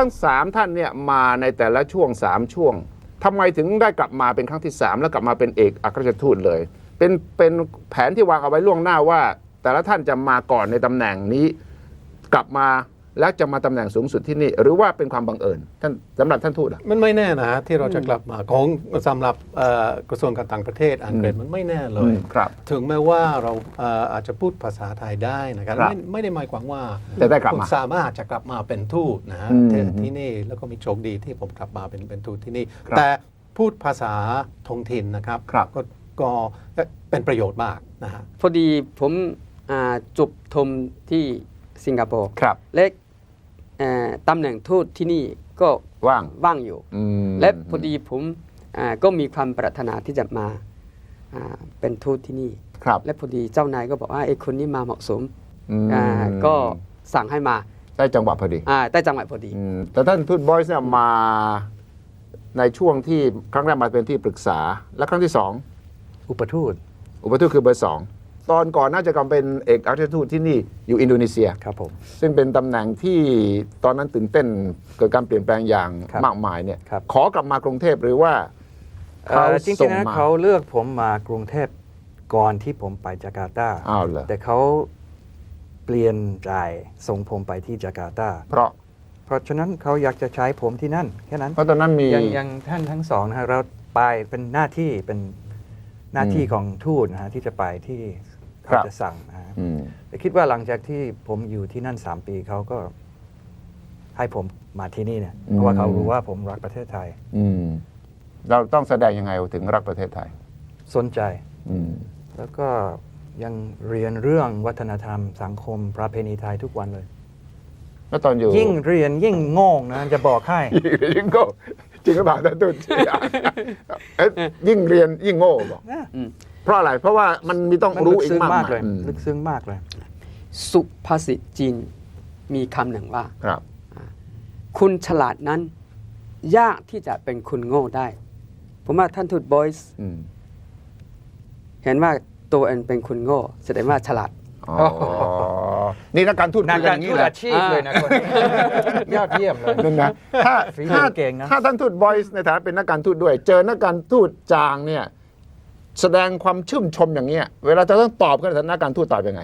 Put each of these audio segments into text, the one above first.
ทั้งสามท่านเนี่ยมาในแต่ละช่วงสามช่วงทำไมถึงได้กลับมาเป็นครั้งที่สามแล้วกลับมาเป็นเอกอัครราชทูตเลย เป็นเป็นแผนที่วางเอาไว้ล่วงหน้าว่า แต่ละท่านจะมาก่อนในตำแหน่งนี้ กลับมา แล้วจะมาตำแหน่งสูงสุดที่นี่ หรือว่าเป็นความบังเอิญท่านสำหรับท่านทูตอะมันไม่แน่นะฮะที่เราจะกลับมาของสำหรับเอ่อกระทรวงการต่างประเทศอังกฤษมันไม่แน่เลยครับ ถึงแม้ว่าเราเอ่ออาจจะพูดภาษาไทยได้นะครับครับไม่ไม่ได้หมายความว่าจะได้กลับมาคุณสามารถจะกลับมาเป็นทูตนะฮะอืมที่ที่นี่แล้วก็มีโชคดีที่ผมกลับมาเป็นเป็นทูตที่นี่ครับแต่พูดภาษาท้องถิ่นนะครับครับก็ก็เป็นประโยชน์มากนะฮะพอดีผมอ่าจบทมที่สิงคโปร์ครับและเอ่อ ตำแหน่งทูตที่นี่ก็ว่างว่างอยู่อืมและพอดีผมอ่าก็มีความปรารถนาที่จะมาอ่าเป็นทูตที่นี่ครับและพอดีเจ้านายก็บอกว่าไอ้คนนี้มาเหมาะสมอืมอ่าก็สั่งให้มาได้จังหวะพอดีอ่าได้จังหวะพอดีอืมแต่ท่านทูตบอยส์เนี่ยมาในช่วงที่ครั้งแรกมาเป็นที่ปรึกษา และครั้งที่สองอุปทูตอุปทูตคือเบอร์สอง ตอนก่อนน่าจะกำเป็นเอกอัครราชทูตที่นี่อยู่อินโดนีเซีย ครับผม ซึ่งเป็นตำแหน่งที่ตอนนั้นตื่นเต้นเกิดการเปลี่ยนแปลงอย่างครับมากมายเนี่ยครับ ขอกลับมากรุงเทพหรือว่าเอ่เขาอจริส่งงๆนะมาเขาเลือกผมมากรุงเทพก่อนที่ผมไปจาการ์ตา อ้าวเหรอแต่เขาเปลี่ยนใจส่งผมไปที่จาการ์ตา เพราะเพราะฉะนั้นเขาอยากจะใช้ผมที่นั่น แค่นั้น เพราะตอนนั้นมี ยังยังท่านทั้งสองนะฮะเราไปเป็นหน้าที่เป็นหน้าที่อืมของทูตนะฮะที่จะไปที่ค เขารับจะสั่งนะฮะอืมแต่คิดว่าหลังจากที่ผมอยู่ที่นั่น 3 ปีเขาก็ให้ผมมาที่นี่เนี่ยเพราะว่าเขารู้ว่าผมรักประเทศไทย อืมเราต้องแสดงยังไงถึงรักประเทศไทย สนใจอืมแล้วก็ยังเรียนเรื่องวัฒนธรรม สังคม ประเพณีไทยทุกวันเลย แล้วตอนอยู่ ยิ่งเรียนยิ่งโง่งนะจะบอกให้ ยิ่งโง่จริงหรือเปล่าท่านทูตเอ๊ะยิ่งเรียนยิ่งโง่บอกอืม เพราะอะไรเพราะว่ามันมีต้องมันรู้ลึกอีกซึ้งมากมากมายเลยอืมลึกซึ้งมากเลย สุภาษิตจีนมีคำหนึ่งว่าครับ คุณฉลาดนั้น ยากที่จะเป็นคุณโง่ได้ ผมว่าท่านทูตบอยส์อืมเห็นว่าตัวเองเป็นคุณโง่แสดงว่าฉลาดอ๋อนี่นักการทูตนักคุยการอย่งทูตแหละอาชีพเลยนะคนนี้ยอดเยี่ยมเลยนั่นนะถ้าฝีมือถ้าเก่งนะถ้าท่านทูตบอยส์ในฐานะเป็นนักการทูตด้วย เจอนักการทูตจางเนี่ย แสดงความชื่นชมอย่างเงี้ยเวลาจะต้องตอบกันในฐานะนักการทูตตอบยังไง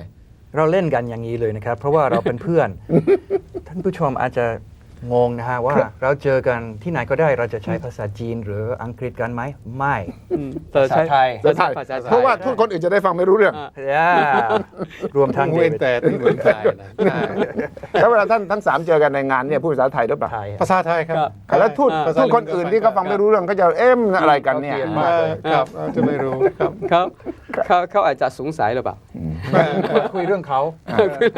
เราเล่นกันอย่างนี้เลยนะครับ เพราะว่าเราเป็นเพื่อน ท่านผู้ชมอาจจะ งงนะฮะว่าเราเจอกันที่ไหนก็ได้เราจะใช้ภาษาจีนหรืออังกฤษกันไหมไม่ภาษาไทยภาษาภาษาไทยเพราะว่าทูตคนอื่นจะได้ฟังไม่รู้เรื่องอ่าย่ารวมทั้งเดเว้นวิดแต่ที่เมืองไทยนะใช่แล้วเวลาท่านทั้งสามเจอกันในงานเนี่ยพูดภาษาไทยหรือเปล่าไทยภาษาไทยครับครับแล้วทูตภาษาทูตคนอื่นที่เขาฟังไม่รู้เรื่องเขาจะเอ๊ะมันอะไรกันเนี่ยเขาเกลียดเอมากอครับจะไม่รู้ครับ เขาเขาเขาอาจจะสงสัยหรือเปล่าคุยเรื่องเขา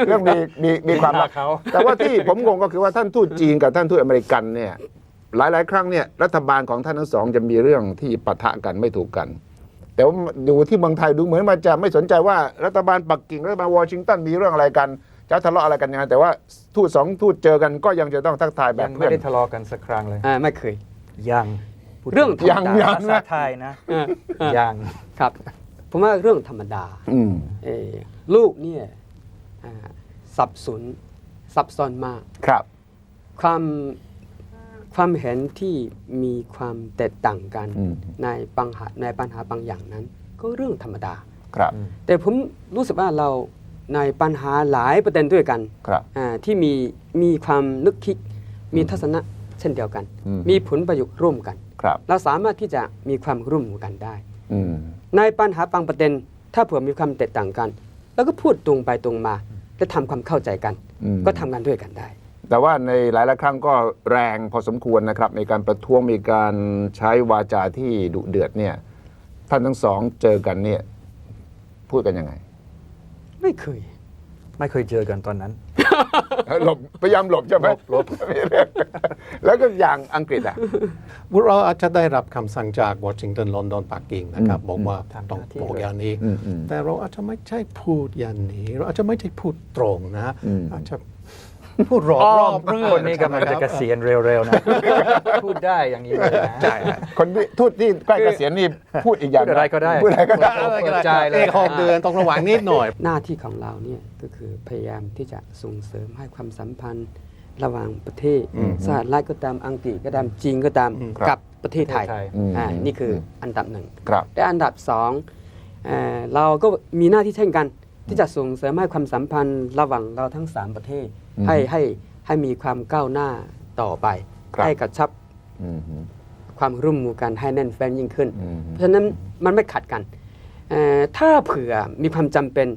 เรื่องมีมีมีความรักเขา แต่ว่าที่ผมงงก็คือว่าท่านทูตจีนกับท่านทูตอเมริกันเนี่ยหลาย ๆ ครั้งเนี่ยรัฐบาลของท่านทั้งสองจะมีเรื่องที่ปะทะกันไม่ถูกกัน แต่ว่าดูที่เมืองไทยดูเหมือนมันจะไม่สนใจว่ารัฐบาลปักกิ่งรัฐบาลวอชิงตันมีเรื่องอะไรกันจะทะเลาะอะไรกันยังไงแต่ว่าทูตสองทูตเจอกันก็ยังจะต้องทักทายแบยับงเพื่ไม่อนได้ทะเลาะกันสักครั้งเลยอ่าไม่เคยยังพูดเรื่องธรรมดายังยังภาษาไทยนะอ่าอ่ายังครับ ผมว่าเรื่องธรรมดาอืมเอ่อลูกเนี่ยอ่าสับสนซับซ้อนมากครับ ความความเห็นที่มีความแตกต่างกันอืมในปัญหาในปัญหาบางอย่างนั้น ก็เรื่องธรรมดาครับ แต่ผมรู้สึกว่าเราในปัญหาหลายประเด็นด้วยกันครับอ่าที่มีมีความนึกคิดมีทัศนะเช่นเดียวกันอืมมีผลประโยชน์ร่วมกันครับเราสามารถที่จะมีความร่วมมือกันได้อืม ในปัญหาบางประเด็น ถ้าเผื่อมีความแตกต่างกัน แล้วก็พูดตรงไปตรงมา และทำความเข้าใจกันอืมก็ทำงานด้วยกันได้ แต่ว่าในหลายๆครั้งก็แรงพอสมควรนะครับ ในการประท้วงมีการใช้วาจาที่ดุเดือดเนี่ยท่านทั้งสองเจอกันเนี่ยพูดกันยังไง ไม่เคย ไม่เคยเจอกันตอนนั้น หลบพยายามหลบใช่ไหมหลบแล้วก็อย่างอังกฤษอะเราอาจจะได้รับคำสั่งจากวอชิงตันลอนดอนปักกิ่งนะครับอืมบอกว่าทำหน้าต้องที่บอกเลยอย่างนี้อืมอืมแต่เราอาจจะไม่ใช่พูดอย่างนี้ เราอาจจะไม่ใช่พูดตรงนะอืมอาจจะ พูดรอบอ้อรอมบเรื่อคงนนี้กำลังจะเกษียณเร็วๆนะพูดได้อย่างนี้เลยนะใช่คนที่ทูตที่ใกล้เกษียณนี่พูดอีกอย่างพูดอะไรก็ได้พูดอะไรก็ได้อะไรก็ได้เปิดใจเลยเอกหกเดือนต้องระวังนิดหน่อย หน้าที่ของเราเนี่ยก็คือพยายามที่จะส่งเสริมให้ความสัมพันธ์ระหว่างประเทศอืมสหรัฐก็ตามอังกฤษก็ตามจีนก็ตามอืมกับประเทศไทยประเทศไทยอืมอ่านี่คืออันดับหนึ่งครับและอันดับสองเอ่อเราก็มีหน้าที่เช่นกัน ที่จะส่งเสริมให้ความสัมพันธ์ระหว่างเราทั้ง 3 ประเทศอืม ให้ให้ให้มีความก้าวหน้าต่อไปครับให้กระชับอืมฮึความร่วมมือกันให้แน่นแฟ้นยิ่งขึ้นอืมเพราะฉะนั้นมันไม่ขัดกันเอ่อถ้าเผื่อมีความจำเป็น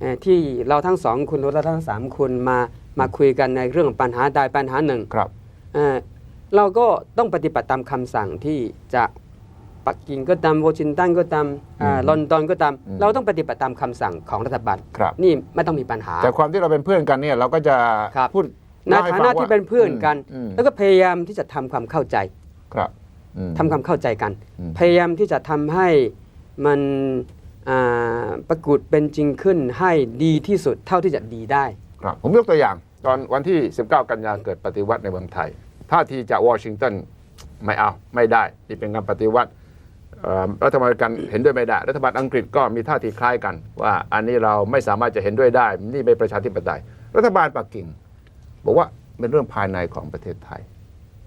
เอ่อที่เราทั้งสองคนหรือเราทั้งสามคนมามาคุยกันในเรื่องปัญหาใดปัญหาหนึ่งครับเอ่อเราก็ต้องปฏิบัติตามคำสั่งที่จะ ปักกิ่งก็ตามวอชิงตันก็ตามอ่าอืมลอนดอนก็ตามอืมเราต้องปฏิบัติตามคำสั่งของรัฐบาลครับนี่ไม่ต้องมีปัญหา แต่ความที่เราเป็นเพื่อนกันเนี่ยเราก็จะครับพูดในเล่ให้ฐาฟันะงว่ที่เป็นเพื่อนกันอืมแล้วก็พยายามที่จะทำความเข้าใจครับอืมทำความเข้าใจกันอืมพยายามที่จะทำให้มันอ่าประกุดเป็นจริงขึ้นให้ดีที่สุดเท่าที่จะดีได้ครับผมยกตัวอย่าง ตอนวันที่ 19 กันยาเกิดปฏิวัติในเมืองไทยท่าทีจากวอชิงตันไม่เอาไม่ได้นี่เป็นการปฏิวัติเอ่อ รัฐบาลอเมกันเห็นด้วยไม่ได้ รัฐบาลอังกฤษก็มีท่าทีคล้ายกัน ว่าอันนี้เราไม่สามารถจะเห็นด้วยได้ นี่เป็นประชาธิปไตย รัฐบาลปักกิ่ง บอกว่าเป็นเรื่องภายในของประเทศไทย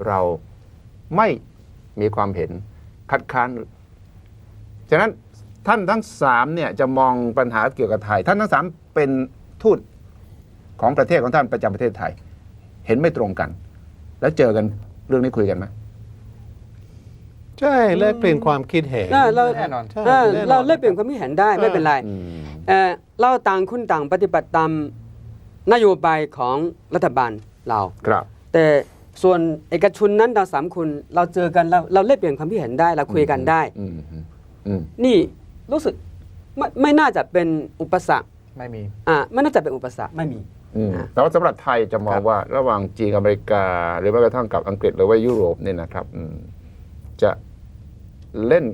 เราไม่มีความเห็นคัดค้านฉะนั้นท่านทั้งสามเนี่ยจะมองปัญหาเกี่ยวกับไทย ท่านทั้งสามเป็นทูตของประเทศของท่านประจำประเทศไทย เห็นไม่ตรงกัน แล้วเจอกันเรื่องนี้คุยกันไหม ใช่แลกเปลี่ยนความคิดเห็นน่าเราแน่นอนใช่เออแน่นอน เราเล่นเปลี่ยนความคิดเห็นได้ไม่เป็นไรอืมเอ่อเราต่างคนต่างปฏิบัติตามนโยบายของรัฐบาลเรา ครับ แต่ส่วนเอกชนนั้นเราสามคนเราเจอกันเราเราเล่นเปลี่ยนความคิดเห็นได้เราคุยกันได้ อืมอืมอืมนี่รู้สึกไม่ไม่น่าจะเป็นอุปสรรคไม่มี อ่าไม่น่าจะเป็นอุปสรรคไม่มี อืมอะแต่ว่าสำหรับไทยจะมองว่าระหว่างจีนอเมริกา หรือแม้กระทั่งกับอังกฤษหรือว่ายุโรปเนี่ยนะครับอืม จะเล่น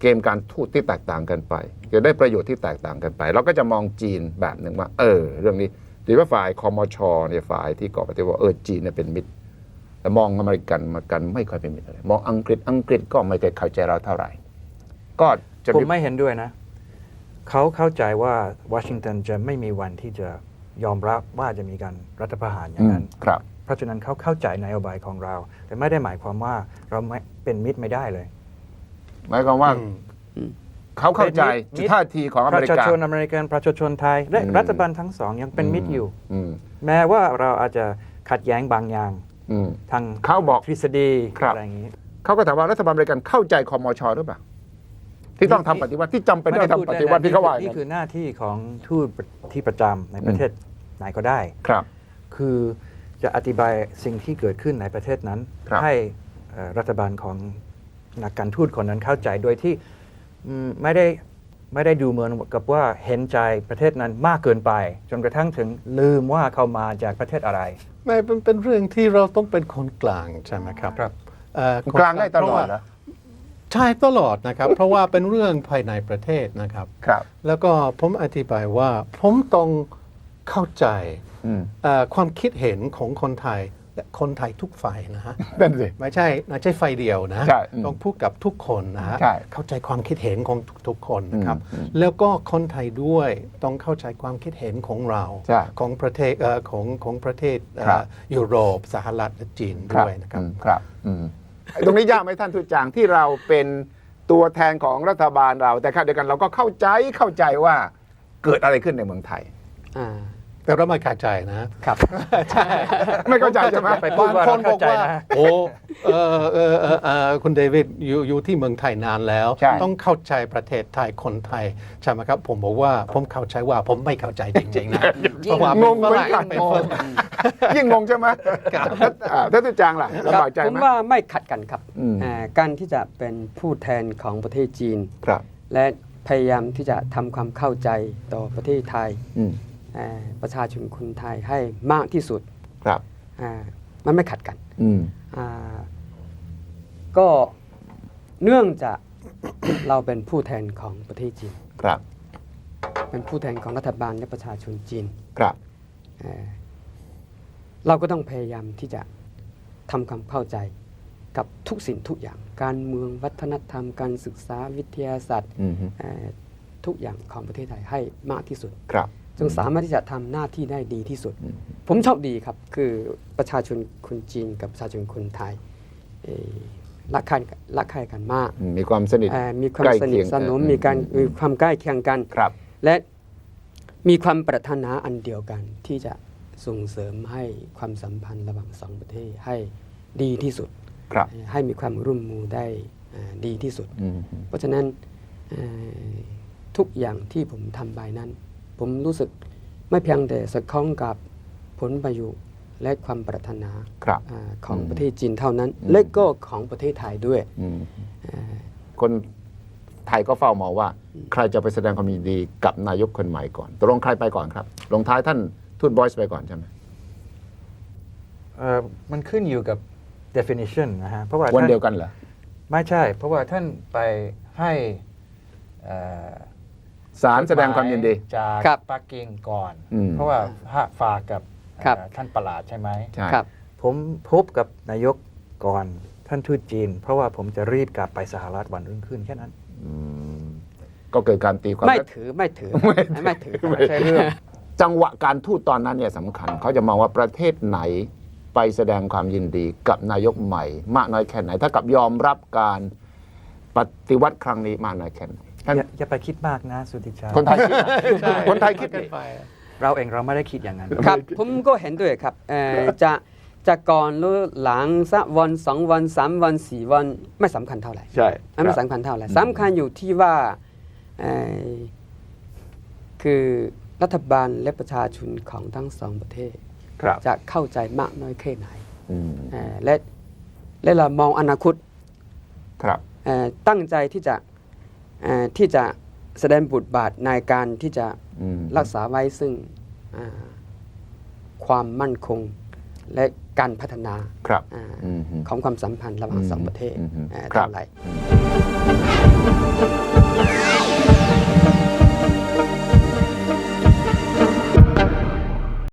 เกมการทูตที่แตกต่างกันไป จะได้ประโยชน์ที่แตกต่างกันไป เราก็จะมองจีนแบบหนึ่งว่า เออ เรื่องนี้หรือว่าฝ่ายคอมชเนี่ยฝ่ายที่ก่อปฏิวัติว่าเออจีนเนี่ยเป็นมิตรแต่มองอเมริกันมากันไม่ค่อยเป็นมิตรเลยมองอังกฤษอังกฤษก็ไม่เคยเข้าใจเราเท่าไหร่ ก็จะผมมีไม่เห็นด้วยนะ เขาเข้าใจว่าวอชิงตันจะไม่มีวันที่จะยอมรับว่าจะมีการรัฐประหารอย่างนั้นอืมครับ เพราะฉะนั้นเขาเข้าใจนโยบายของเรา แต่ไม่ได้หมายความว่าเราไม่เป็นมิตรไม่ได้เลยหมายความว่าอืมเขาเข้าใจเป็นมิตรท่าทีของอปเมระริชากาชนอเมริกันประชาชนไทยและอืมรัฐบาลทั้งสองยังเป็นมิตรอยู่ อืมแม้ว่าเราอาจจะขัดแย้งบางอย่างอืม ทางเขาบอกทฤษฎีครับ อะไรอย่างนี้ เขาก็ถามว่ารัฐบาลอเมริกันเข้าใจคอมชหรือเปล่าที่ต้องทำปฏิวัติที่จำเป็นต้องทำปฏิวัติที่เขาว่าอย่างนี่นั้นคือหน้าที่ของทูตที่ประจำในประเทศไหนก็ได้ ครับ คือ จะอธิบายสิ่งที่เกิดขึ้นในประเทศนั้น ครับ ให้เอ่อรัฐบาลของนักการทูตคนนั้นเข้าใจโดยที่อืมไม่ได้ไม่ได้ดูเหมือนกับว่าเห็นใจประเทศนั้นมากเกินไป จนกระทั่งถึงลืมว่าเขามาจากประเทศอะไร ไม่เป็นเป็นเรื่องที่เราต้องเป็นคนกลางใช่ไหมครับครับ เอ่อคนกลางได้ตลอดเพราะเหรว่าอใช่ตลอดนะครับ เพราะว่าเป็นเรื่องภายในประเทศนะครับ ครับ แล้วก็ผมอธิบายว่าผมต้องเข้าใจอืมเอ่อ ความคิดเห็นของคนไทยและคนไทยทุกฝ่ายนะฮะนั่นสิไม่ใช่ไม่ใช่ไฟเดียวนะใช่อืมต้องพูดกับทุกคนนะฮะใช่เข้าใจความคิดเห็นของทุกๆคนนะครับอืมอืมแล้วก็คนไทยด้วยต้องเข้าใจความคิดเห็นของเราใช่ของประเทศเอ่อของของประเทศเอ่อครับยุโรปสหรัฐและจีนครับด้วยนะครับอืมครับอืมไอ้ตรงนี้ยากไหมท่านทูตจางที่เราเป็นตัวแทนของรัฐบาลเรา แต่ขณะเดียวกันเราก็เข้าใจเข้าใจว่าเกิดอะไรขึ้นในเมืองไทยอ่า แต่เราไม่เข้าใจนะครับไม่เข้าใจใช่ไหมไปพูดว่าบางคนเราบอเข้ากใจว่านะโอ้เออเออเออเออคุณเดวิดอยู่อยู่ที่เมืองไทยนานแล้วใช่ต้องเข้าใจประเทศไทยคนไทยใช่ไหมครับ ผมบอกว่าผมเข้าใจว่าผมไม่เข้าใจจริงๆนะเพราะว่างงเหมือนกันเป็นฝรั่งยิ่งงงใช่ไหมอ่าท่านทูตจางล่ะลำบากใจผมไหมว่าไม่ขัดกันครับอืมอ่าการที่จะเป็นผู้แทนของประเทศจีนครับและพยายามที่จะทำความเข้าใจต่อประเทศไทยอืมอ่า ประชาชนคนไทยให้มากที่สุดครับอ่ามันไม่ขัดกันอืมอ่าก็เนื่องจากเราเป็นผู้แทนของประเทศจีนครับ เป็นผู้แทนของรัฐบาลและประชาชนจีนครับเอ่อเราก็ต้องพยายามที่จะทำความเข้าใจกับทุกสิ่งทุกอย่าง การเมืองวัฒนธรรม การศึกษาวิทยาศาสตร์อืมฮึเอ่อทุกอย่างของประเทศไทยให้มากที่สุดครับ จึงสามารถที่จะทำหน้าที่ได้ดีที่สุด ผมโชคดีครับ คือประชาชนคนจีนกับประชาชนคนไทยเอ่อรักใคร่รักใคร่กันมากอืมมีความสนิทเอ่อมีความใกล้สนิทเคียงสนมเออมีการอืมมีความใกล้เคียงกันครับ และมีความปรารถนาอันเดียวกันที่จะส่งเสริมให้ความสัมพันธ์ระหว่างสองประเทศให้ดีที่สุดครับให้มีความร่วมมือได้เอ่อดีที่สุดอืมเพราะฉะนั้นเอ่อทุกอย่างที่ผมทำไปนั้น ผมรู้สึกไม่เพียงแต่สอดคล้องกับผลประโยชน์และความปรารถนาครับอาของอืมประเทศจีนเท่านั้นอืมและก็ของประเทศไทยด้วยอืมเอ่อคนไทยก็เฝ้ามองว่า ใครจะไปแสดงความยินดีกับนายกคนใหม่ก่อนตกลงใครไปก่อนครับ ลงท้ายท่านทูตบอยส์ไปก่อนใช่ไหมเอ่อมันขึ้นอยู่กับ definition นะฮะเพราะว่าวันท่าเดียวกันเหรอ ไม่ใช่ เพราะว่าท่านไปให้ เอ่อสารแสดงความยินดี จากครับปักกิ่งก่อน อืม เพราะว่าฝากกับครับ เอ่อท่านประหลาดใช่ไหม ใช่ ครับ ผมพบกับนายกก่อนท่านทูตจีน เพราะว่าผมจะรีบกลับไปสหรัฐวันรุ่งขึ้นแค่นั้น อืมก็เกิดการตีความไม่ถือไม่ถือไม่ถือไม่ใช่เรื่อง จังหวะการทูตตอนนั้นเนี่ยสำคัญ เขาจะมองว่าประเทศไหนไปแสดงความยินดีกับนายกใหม่ มากน้อยแค่ไหน ถ้ากับยอมรับการปฏิวัติครั้งนี้มากน้อยแค่ไหน ท่าน อย่าอย่าไปคิดมากนะสุทธิชาคนไทยคิดนะคนไทยคิดกันนี่ไปเราเองเราไม่ได้คิดอย่างนั้น ครับผมก็เห็นด้วยครับเอ่อจะจะก่อนหรือหลังสักวันสองวันสามวันสี่วันไม่สำคัญเท่าไหร่ใช่ไม่สำคัญเท่าไหร่สำคัญอยู่ที่ว่าเอ่อคือรัฐบาลและประชาชนของทั้งสองประเทศ ครับจะเข้าใจมากน้อยแค่ไหนอืมเอ่อและและเรามองอนาคต ครับ เอ่อตั้งใจที่จะเอ่อ ที่จะแสดงบทบาทในการที่จะอืมรักษาไว้ซึ่งอ่าความมั่นคงและการพัฒนาครับอ่าอืมของความสัมพันธ์ระหว่างสองประเทศอืมเอ่อครับเท่าไหร่